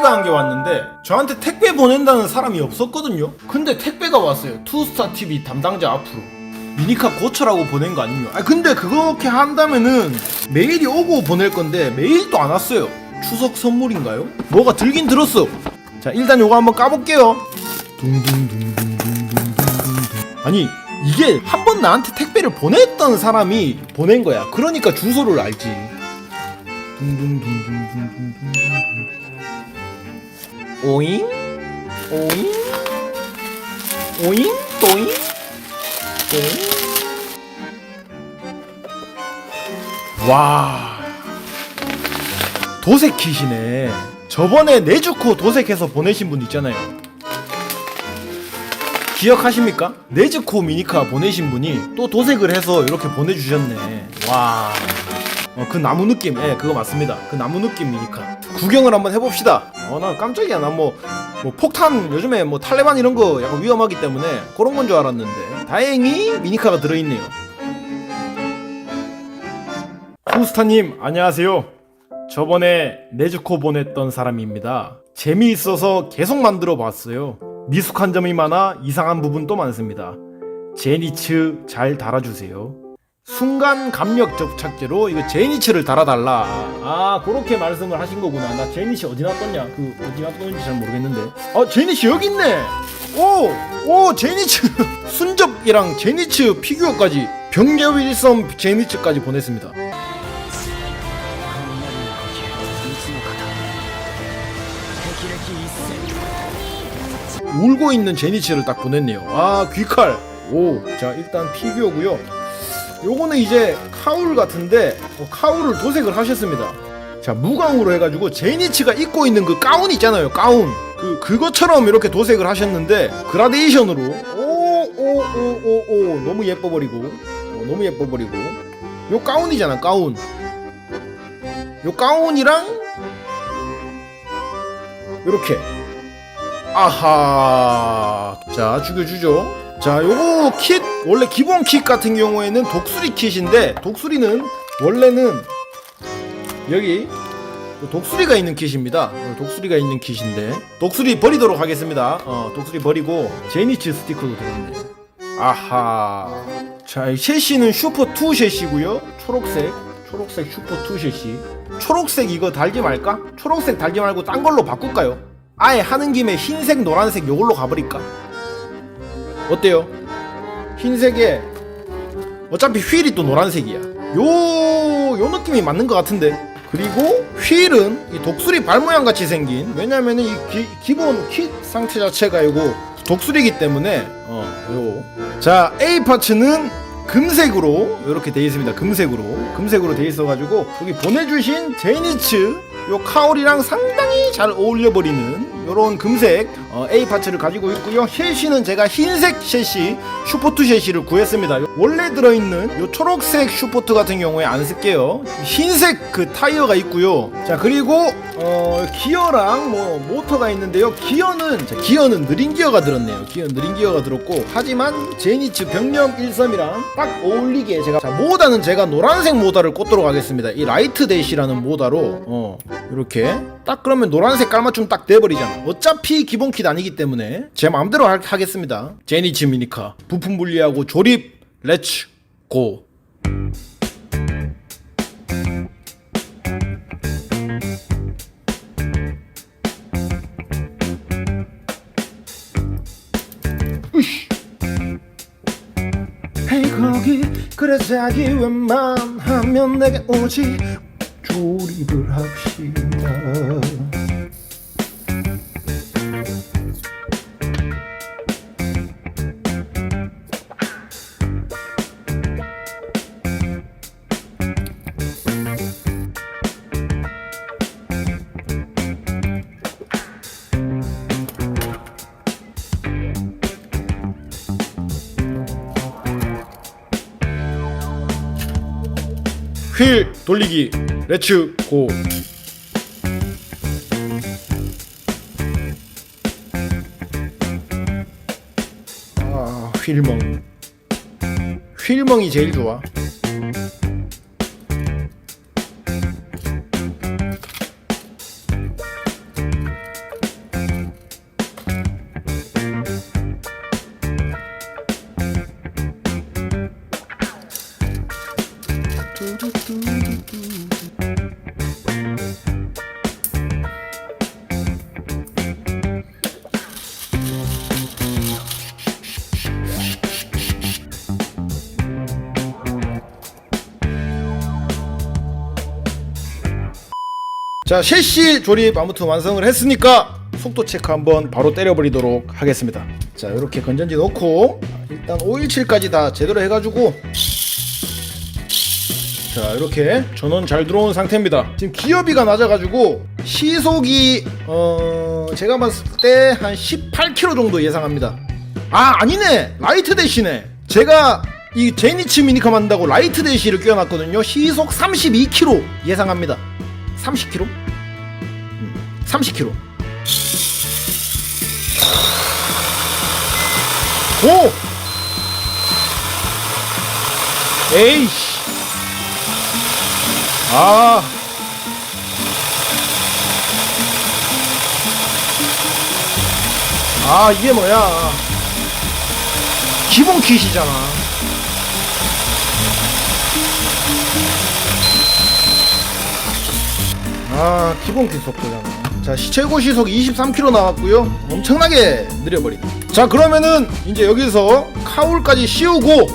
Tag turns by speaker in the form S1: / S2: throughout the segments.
S1: 택배가 한 개 왔는데 저한테 택배 보낸다는 사람이 없었거든요. 근데 택배가 왔어요. 투스타 TV 담당자 앞으로. 미니카 고쳐라고 보낸 거 아니에요? 아 근데 그렇게 한다면은 메일이 오고 보낼 건데 메일도 안 왔어요. 추석 선물인가요? 뭐가 들긴 들었어. 자 일단 요거 한번 까볼게요. 아니 이게 한 번 나한테 택배를 보냈던 사람이 보낸 거야. 그러니까 주소를 알지. 둥둥둥둥둥둥둥. 오잉? 오잉? 오잉? 또잉? 또잉? 와. 도색킷이네. 저번에 네주코 도색해서 보내신 분 있잖아요. 기억하십니까? 네즈코 미니카 보내신 분이 또 도색을 해서 이렇게 보내주셨네. 와. 어, 그 나무 느낌, 예, 그거 맞습니다. 그 나무 느낌 미니카. 구경을 한번 해봅시다. 어, 나 깜짝이야. 나 뭐, 뭐, 폭탄, 요즘에 뭐, 탈레반 이런 거 약간 위험하기 때문에 그런 건 줄 알았는데. 다행히 미니카가 들어있네요. 후스타님, 안녕하세요. 저번에 네즈코 보냈던 사람입니다. 재미있어서 계속 만들어 봤어요. 미숙한 점이 많아 이상한 부분도 많습니다. 제니츠 잘 달아주세요. 순간 감력 접착제로 이거 제니츠를 달아달라. 아 그렇게 말씀을 하신 거구나. 나 제니츠 어디 놨었냐? 그 어디 놨었는지 잘 모르겠는데. 어 제니츠 여기 있네. 오, 오 제니츠 순접이랑 제니츠 피규어까지 병력 일섬 제니츠까지 보냈습니다. 울고 있는 제니츠를 딱 보냈네요. 아 귀칼. 오, 자 일단 피규어고요. 요거는 이제 카울 같은데 어, 카울을 도색을 하셨습니다. 자 무광으로 해가지고 제니츠가 입고 있는 그 가운 있잖아요. 가운. 그 그것처럼 이렇게 도색을 하셨는데 그라데이션으로 오 오 오 오 오 너무 예뻐 버리고 어, 너무 예뻐 버리고 요 가운이잖아 가운. 요 가운이랑 요렇게 아하 자 죽여주죠 자 요거 킷 원래 기본 킷 같은 경우에는 독수리 킷인데 독수리는 원래는 여기 독수리가 있는 kit입니다 독수리가 있는 kit인데 독수리 버리도록 하겠습니다 어 독수리 버리고 제니츠 스티커도 들었네 아하 자이 셰시는 슈퍼 2 셰시고요 초록색 초록색 슈퍼 2 셰시 초록색 이거 달지 말까? 초록색 달지 말고 딴 걸로 바꿀까요? 아예 하는 김에 흰색 노란색 요걸로 가버릴까? 어때요? 흰색에 어차피 휠이 또 노란색이야. 요, 요 느낌이 맞는 것 같은데. 그리고 휠은 이 독수리 발 모양 같이 생긴. 왜냐면은 이 기, 기본 킷 상태 자체가 이거 독수리이기 때문에 어 요 자 A 파츠는 금색으로 이렇게 되어 있습니다. 금색으로. 금색으로 되어 있어 가지고 여기 보내주신 제니츠 요 카올이랑 상당히 잘 어울려 버리는 요런 금색 어, A 파츠를 가지고 있고요. 셰시는 제가 흰색 셰시 슈퍼투 셰시를 구했습니다. 원래 들어있는 요 초록색 슈퍼투 같은 경우에 안 쓸게요. 흰색 그 타이어가 있고요. 자 그리고 어, 기어랑 뭐 모터가 있는데요. 기어는 자, 기어는 느린 기어가 들었네요. 기어 느린 기어가 들었고 하지만 제니츠 병력 1섬이랑 딱 어울리게 제가 자 모다는 제가 노란색 모다를 꽂도록 하겠습니다. 이 라이트 대시라는 모다로 어 이렇게 딱 그러면 노란색 깔맞춤 딱 돼버리잖아. 어차피 기본 킷 아니기 때문에 제 마음대로 하, 하겠습니다. 제니츠 미니카 부품 분리하고 조립 렛츠 고 헤이 거기 그래 자기 웬만하면 내게 오지 조립을 합시다 휠 돌리기. 레츠 고 아, 휠멍. 휠멍이 제일 좋아. 두두 자 셰시 조립 아무튼 완성을 했으니까 속도 체크 한번 바로 때려버리도록 하겠습니다. 자 이렇게 건전지 넣고 일단 517까지 다 제대로 해가지고 자 이렇게 전원 잘 들어온 상태입니다. 지금 기어비가 낮아가지고 시속이 어 제가 봤을 때 한 18km 정도 예상합니다. 아 아니네! 라이트 대시네 제가 이 제니츠 미니카 만든다고 라이트 대시를 끼워놨거든요. 시속 32km 예상합니다. 30km? 음, 30km 오! 에이씨. 아. 아 이게 뭐야. 기본 킷이잖아. 아 기본 킷 속도잖아 자 시- 최고 시속 23km 나왔고요. 엄청나게 느려버리네 자 그러면은 이제 여기서 카울까지 씌우고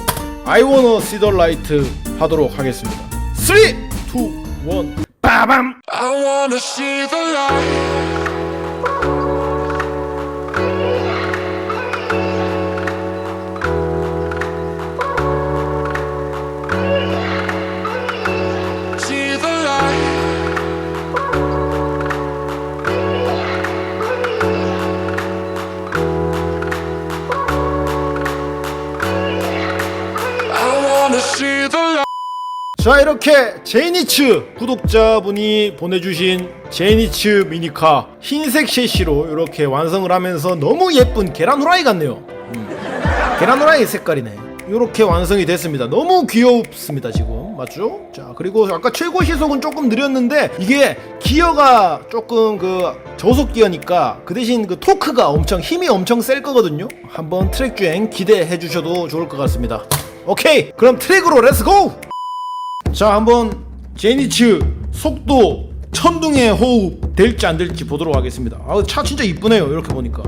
S1: see the light 하도록 하겠습니다. 3 2 1 빠밤 자 이렇게 제니츠 구독자분이 보내주신 제니츠 미니카 흰색 셰시로 이렇게 완성을 하면서 너무 예쁜 계란 후라이 같네요. 음. 계란 후라이 색깔이네. 이렇게 완성이 됐습니다. 너무 귀엽습니다 지금. 맞죠? 자 그리고 아까 최고 시속은 조금 느렸는데 이게 기어가 조금 그 저속 기어니까 그 대신 그 토크가 엄청 힘이 엄청 셀 거거든요. 한번 트랙 주행 기대해 주셔도 좋을 것 같습니다. 오케이! 그럼 트랙으로 렛츠고! 자 한번 제니츠 속도 천둥의 호흡 될지 안 될지 보도록 하겠습니다. 아 차 진짜 이쁘네요 이렇게 보니까.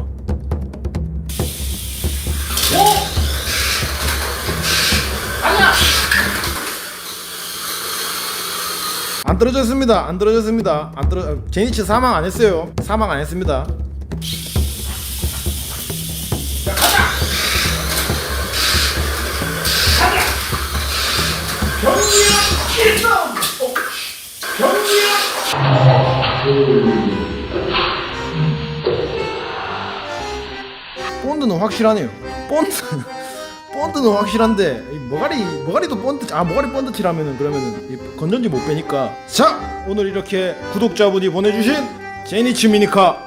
S1: 안 떨어졌습니다 안 떨어졌습니다. 안 떨어 제니츠 사망 안 했어요. 사망 안 했습니다 본드는 확실하네요. 본드 본드는 확실한데 이 머가리 머가리도 본드 아 머가리 본드 칠하면은 그러면은 이 건전지 못 빼니까 자 오늘 이렇게 구독자분이 보내주신 제니츠 미니카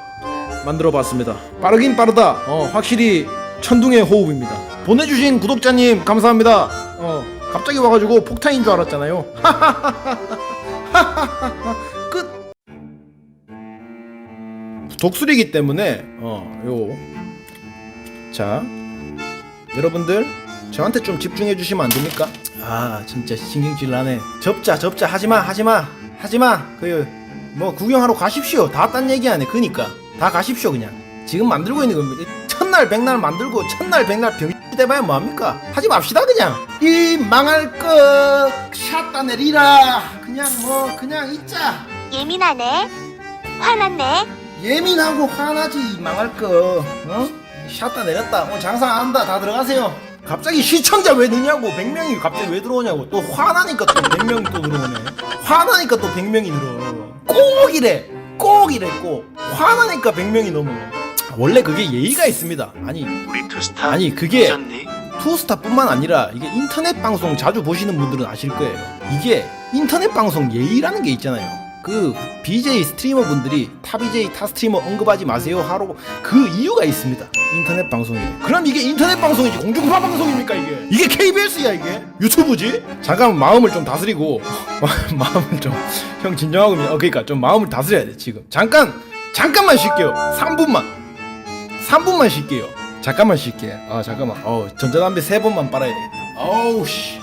S1: 만들어봤습니다. 빠르긴 빠르다. 어 확실히 천둥의 호흡입니다. 보내주신 구독자님 감사합니다. 어 갑자기 와가지고 폭탄인 줄 알았잖아요. 끝. 독수리기 때문에 어요 자, 여러분들 저한테 좀 집중해 주시면 안 됩니까? 아, 진짜 신경질 나네. 접자, 접자 하지마, 하지마, 하지마. 그 뭐 구경하러 가십시오. 다 딴 얘기 안 해. 그니까 다 가십시오 그냥. 지금 만들고 있는 건 첫날 백날 만들고 첫날 백날 병 대봐야 뭐합니까? 하지 맙시다 그냥. 이 망할 것 샷다 내리라. 그냥 뭐 그냥 있자.
S2: 예민하네. 화났네.
S1: 예민하고 화나지 이 망할 거 어? 샷다 내렸다. 오늘 장사 안 한다. 다 들어가세요. 갑자기 시청자 왜 느냐고. 100명이 갑자기 왜 들어오냐고. 또 화나니까 또 100명이 또 들어오네. 화나니까 또 100명이 늘어 꼭 이래. 꼭 이래 꼭. 화나니까 100명이 넘어 원래 그게 예의가 있습니다. 아니
S3: 우리 투스타
S1: 아니 그게
S3: 잊었니?
S1: 투스타뿐만 아니라 이게 인터넷 방송 자주 보시는 분들은 아실 거예요. 이게 인터넷 방송 예의라는 게 있잖아요. 그 BJ 스트리머 분들이 타 BJ 타 스트리머 언급하지 마세요 하러 그 이유가 있습니다. 인터넷 방송이. 그럼 이게 인터넷 방송이지 공중파 방송입니까 이게? 이게 KBS야 이게? 유튜브지? 잠깐 마음을 좀 다스리고 마음을 좀 형 진정하고 있- 어 그러니까 좀 마음을 다스려야 돼 지금. 잠깐 잠깐만 쉴게요. 3분만. 3분만 쉴게요. 잠깐만 쉴게. 아 잠깐만. 어 전자담배 세 번만 빨아야 되겠다. 어우 씨.